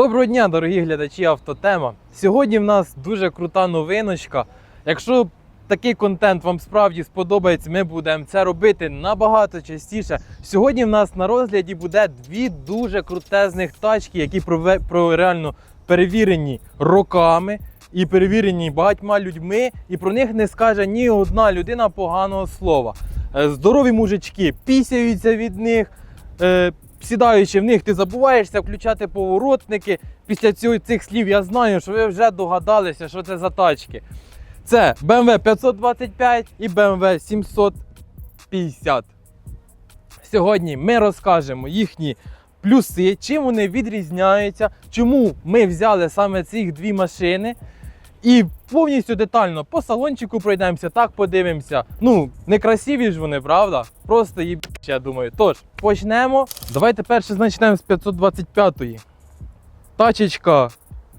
Доброго дня, дорогі глядачі Автотема. Сьогодні в нас дуже крута новиночка. Якщо такий контент вам справді сподобається, ми будемо це робити набагато частіше. Сьогодні в нас на розгляді буде дві дуже крутезних тачки, які про реально перевірені роками і перевірені багатьма людьми, і про них не скаже ні одна людина поганого слова. Е, Здорові мужички пісяються від них. Сідаючи в них, ти забуваєшся включати поворотники. Після цих слів я знаю, що ви вже догадалися, що це за тачки. Це BMW 525 і BMW 750. Сьогодні ми розкажемо їхні плюси, чим вони відрізняються, чому ми взяли саме ці дві машини. І повністю детально по салончику пройдемося, так подивимося. Ну, не красиві ж вони, правда? Просто їб, я думаю. Тож, почнемо. Давайте перше почнемо з 525-ї. Тачечка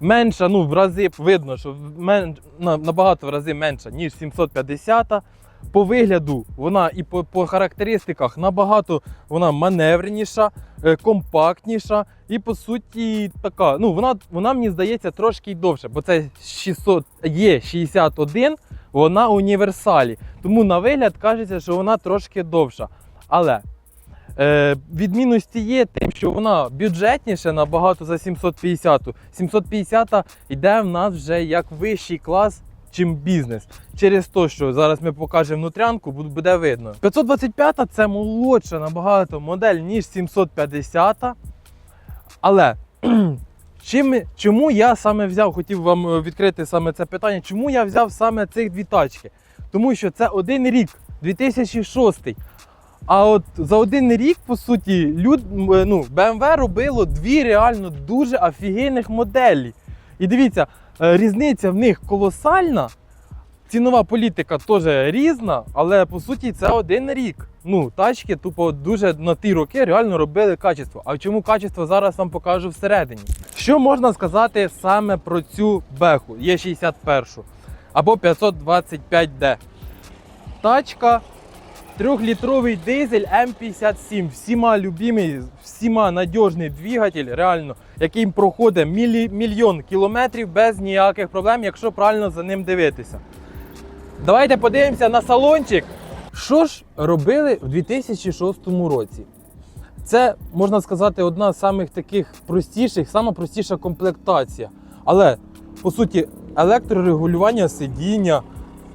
менша, ну в рази видно, що мен, набагато в рази менша, ніж 750. По вигляду вона і по, по характеристиках набагато вона маневреніша, е, компактніша і по суті така. Ну вона, вона мені здається трошки й довше, бо це 600 є 61, вона універсалі. Тому на вигляд кажеться, що вона трошки довша. Але е, відмінності є тим, що вона бюджетніша набагато за 750. 750 йде в нас вже як вищий клас. Чим бізнес. Через те, що зараз ми покажемо внутрянку, буде видно. 525 це молодша набагато модель, ніж 750. Але чим, чому я саме взяв, хотів вам е, відкрити саме це питання, чому я взяв саме цих дві тачки? Тому що це один рік, 2006. А от за один рік, по суті, люд, е, ну, BMW робило дві реально дуже офігенних моделі. І дивіться, різниця в них колосальна. Цінова політика теж різна, але по суті це один рік. Ну, тачки тупо дуже на ті роки реально робили качество. А чому качество зараз вам покажу всередині. Що можна сказати саме про цю беху Є61 або 525D? Тачка Трьохлітровий дизель М57, всіма любимий, всіма надіжний двигатель, реально, який проходить мілі, мільйон кілометрів без ніяких проблем, якщо правильно за ним дивитися. Давайте подивимося на салончик. Що ж робили в 2006 році? Це, можна сказати, одна з самих таких простіших, сама простіша комплектація. Але, по суті, електрорегулювання сидіння,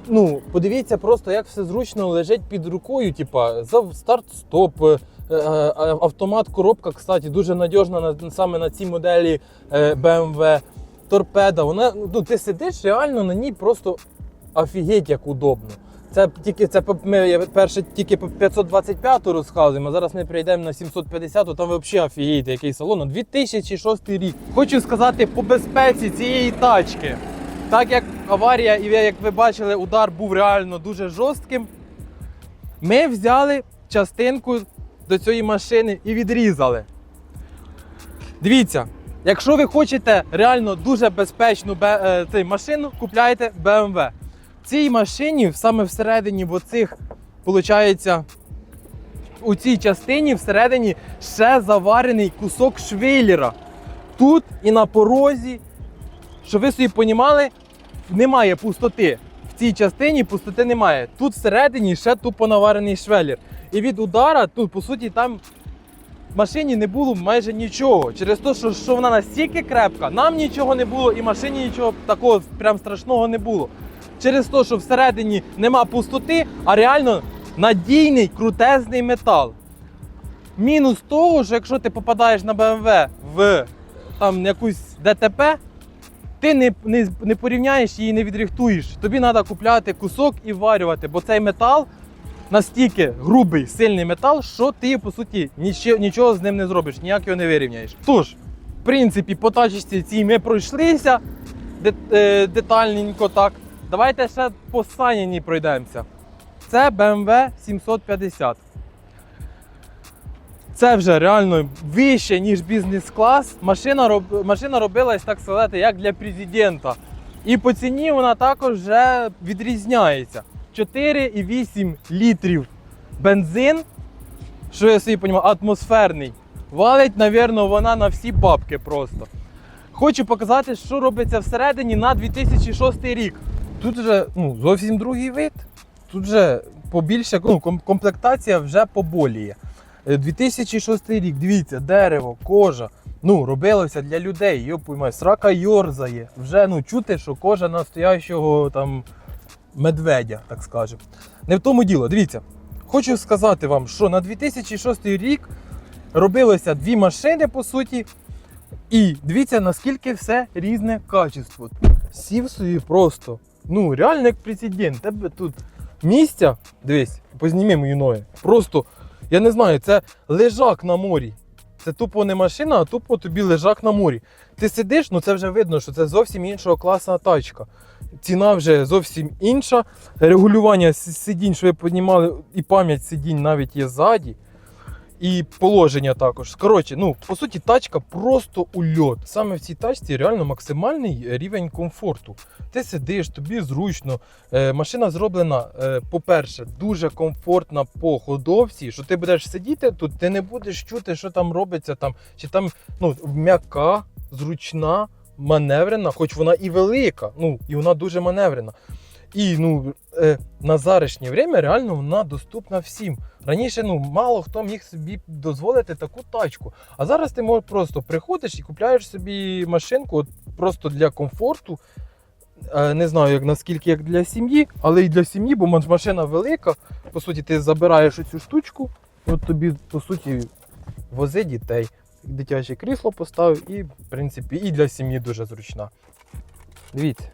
ну, подивіться просто, як все зручно лежить під рукою. Типа, за старт-стоп, е, е, е, автомат, коробка, кстати, дуже надіжна на, саме на цій моделі BMW. Торпеда, вона, ну, ти сидиш реально на ній просто офігеть як удобно. Це тільки це ми перше тільки по 525 розказуємо, а зараз ми прийдемо на 750, то там взагалі офігієте, який салон. Ну, 2006 рік. Хочу сказати по безпеці цієї тачки. Так як аварія, і як ви бачили, удар був реально дуже жорстким. Ми взяли частинку до цієї машини і відрізали. Дивіться, якщо ви хочете реально дуже безпечну бе- е, цей, машину, купляйте BMW. В цій машині саме всередині в оцих, виходить, у цій частині всередині ще заварений кусок швейлера. Тут і на порозі, щоб ви собі понімали, немає пустоти. В цій частині пустоти немає. Тут всередині ще тупо наварений швеллер. І від удара, тут, по суті, там в машині не було майже нічого. Через те, що, що вона настільки крепка, нам нічого не було, і машині нічого такого прям страшного не було. Через те, що всередині нема пустоти, а реально надійний крутезний метал. Мінус того, що якщо ти попадаєш на BMW в там якусь ДТП, ти не, не, не порівняєш її, не відрихтуєш. Тобі треба купляти кусок і варювати, бо цей метал настільки грубий, сильний метал, що ти, по суті, нічого, нічого з ним не зробиш, ніяк його не вирівняєш. Тож, в принципі, по тачці цій ми пройшлися е, детальненько так. Давайте ще по Саніні пройдемося. Це BMW 750. Це вже реально вище, ніж бізнес-клас. Машина, роб... Машина робилась, так сказати, як для президента. І по ціні вона також вже відрізняється. 4,8 літрів бензин, що я собі розумію, атмосферний. Валить, напевно, вона на всі бабки просто. Хочу показати, що робиться всередині на 2006 рік. Тут вже ну, зовсім другий вид. Тут вже побільше ну, комплектація вже поболіє. Е, 2006 рік, дивіться, дерево, кожа. Ну, робилося для людей, йо поймай, срака йорзає. Вже ну, чути, що кожа настоящого там медведя, так скажемо. Не в тому діло. Дивіться, хочу сказати вам, що на 2006 рік робилося дві машини, по суті. І дивіться, наскільки все різне качество. Сів собі просто. Ну, реально як президент. Тебе тут місця, дивись, позніми мої ноги. Просто, я не знаю, це лежак на морі. Це тупо не машина, а тупо тобі лежак на морі. Ти сидиш, ну це вже видно, що це зовсім іншого класна тачка. Ціна вже зовсім інша. Регулювання сидінь, що ви піднімали, і пам'ять сидінь навіть є ззаді. І положення також. Коротше, ну, по суті, тачка просто ульот. Саме в цій тачці реально максимальний рівень комфорту. Ти сидиш, тобі зручно. Е, машина зроблена, е, по-перше, дуже комфортна по ходовці. Що ти будеш сидіти тут, ти не будеш чути, що там робиться, там, чи там ну, м'яка, зручна, маневрена, хоч вона і велика, ну, і вона дуже маневрена. І ну, е, на зарішнє время реально вона доступна всім. Раніше ну, мало хто міг собі дозволити таку тачку. А зараз ти можеш просто приходиш і купляєш собі машинку от, просто для комфорту. Е, Не знаю, як наскільки як для сім'ї, але і для сім'ї, бо машина велика. По суті, ти забираєш цю штучку, от тобі, по суті, вози дітей. Дитяче крісло поставив і, в принципі, і для сім'ї дуже зручна. Дивіться.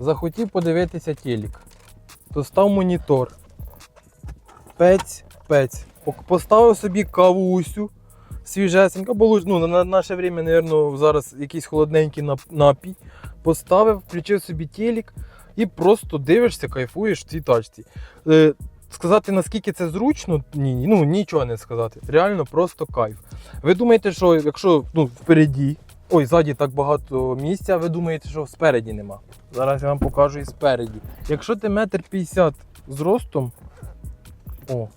Захотів подивитися телек. То став монітор. Пець, пець. Поставив собі кавусю свіжесенька, бо ну, на наше время, мабуть, зараз якийсь холодненький напій. Поставив, включив собі телек і просто дивишся, кайфуєш в цій тачці. Е, сказати, наскільки це зручно, ні, ну нічого не сказати. Реально просто кайф. Ви думаєте, що якщо ну, впереді, ой, ззаді так багато місця, ви думаєте, що спереді нема. Зараз я вам покажу і спереді. Якщо ти метр п'ятдесят зростом, о,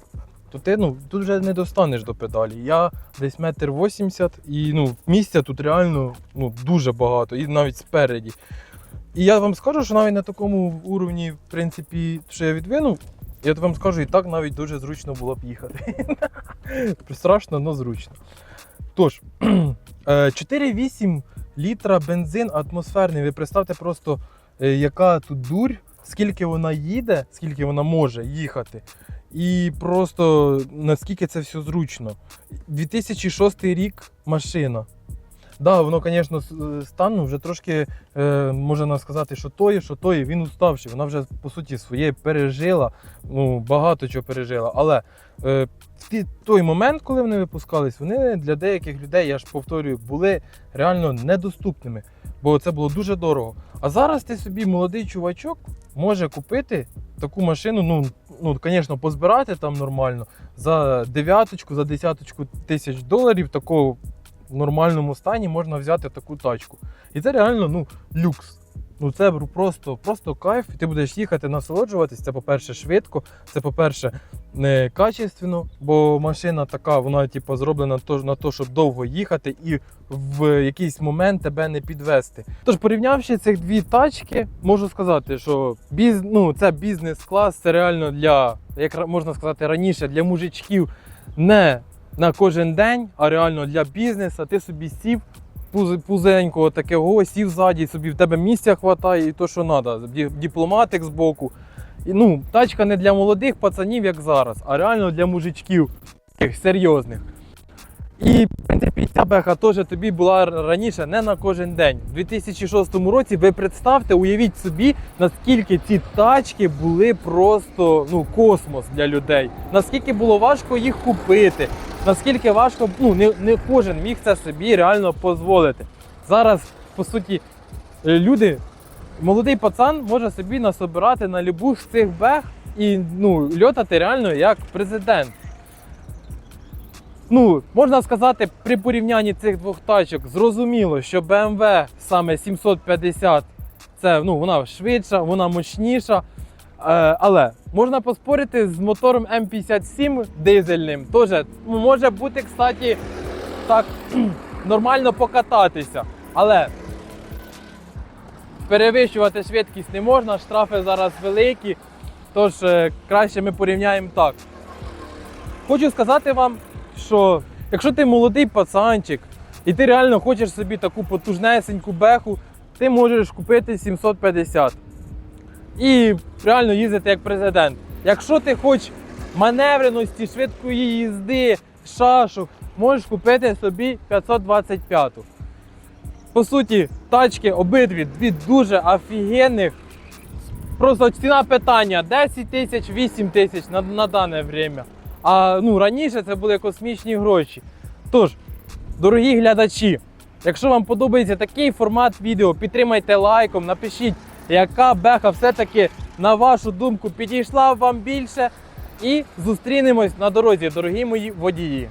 то ти ну, тут вже не достанеш до педалі. Я десь метр вісімдесят і ну, місця тут реально ну, дуже багато, і навіть спереді. І я вам скажу, що навіть на такому уровні, в принципі, що я відвинув, я вам скажу, і так навіть дуже зручно було б їхати. Страшно, але зручно. Тож, е, 4,8 літра бензин атмосферний. Ви представте просто, е, яка тут дурь, скільки вона їде, скільки вона може їхати. І просто наскільки це все зручно. 2006 рік машина. Да, воно, звісно, стан ну, вже трошки е, можна сказати, що тої, що тої, він уставший. Вона вже по суті своє пережила, ну багато чого пережила. Але е, той момент, коли вони випускались, вони для деяких людей, я ж повторюю, були реально недоступними, бо це було дуже дорого. А зараз ти собі молодий чувачок може купити таку машину, ну, ну звісно, позбирати там нормально за дев'яточку, за десяточку тисяч доларів такого в нормальному стані можна взяти таку тачку. І це реально ну, люкс. Ну це просто, просто кайф. І ти будеш їхати, насолоджуватись. Це, по-перше, швидко, це, по-перше, не качественно, бо машина така, вона типу, зроблена на те, щоб довго їхати і в якийсь момент тебе не підвести. Тож, порівнявши цих дві тачки, можу сказати, що біз, ну, це бізнес-клас, це реально для, як можна сказати раніше, для мужичків не на кожен день, а реально для бізнесу. Ти собі сів пуз- пузенького такого, сів ззаді, собі в тебе місця вистачає і то, що треба. Дипломатик збоку. І, ну, тачка не для молодих пацанів, як зараз, а реально для мужичків серйозних. І, принципі, ця беха теж тобі була раніше не на кожен день. У 2006 році ви представте, уявіть собі, наскільки ці тачки були просто ну, космос для людей. Наскільки було важко їх купити, наскільки важко, ну не, не кожен міг це собі реально дозволити. Зараз, по суті, е, люди, молодий пацан може собі насобирати на любу з цих бех і ну, льотати реально як президент. Ну, можна сказати, при порівнянні цих двох тачок зрозуміло, що BMW саме 750 це ну, вона швидша, вона мощніша. Е, але можна поспорити з мотором М57 дизельним. Теж ну, може бути, кстати, так нормально покататися. Але перевищувати швидкість не можна, штрафи зараз великі, тож е, краще ми порівняємо так. Хочу сказати вам, що якщо ти молодий пацанчик і ти реально хочеш собі таку потужнесеньку беху, ти можеш купити 750 і реально їздити як президент. Якщо ти хочеш маневреності, швидкої їзди, шашок, можеш купити собі 525. По суті, тачки обидві дві дуже офігенних. Просто ціна питання 10 тисяч, 8 тисяч на, на дане время. А ну, раніше це були космічні гроші. Тож, дорогі глядачі, якщо вам подобається такий формат відео, підтримайте лайком, напишіть, яка беха все-таки, на вашу думку, підійшла вам більше. І зустрінемось на дорозі, дорогі мої водії.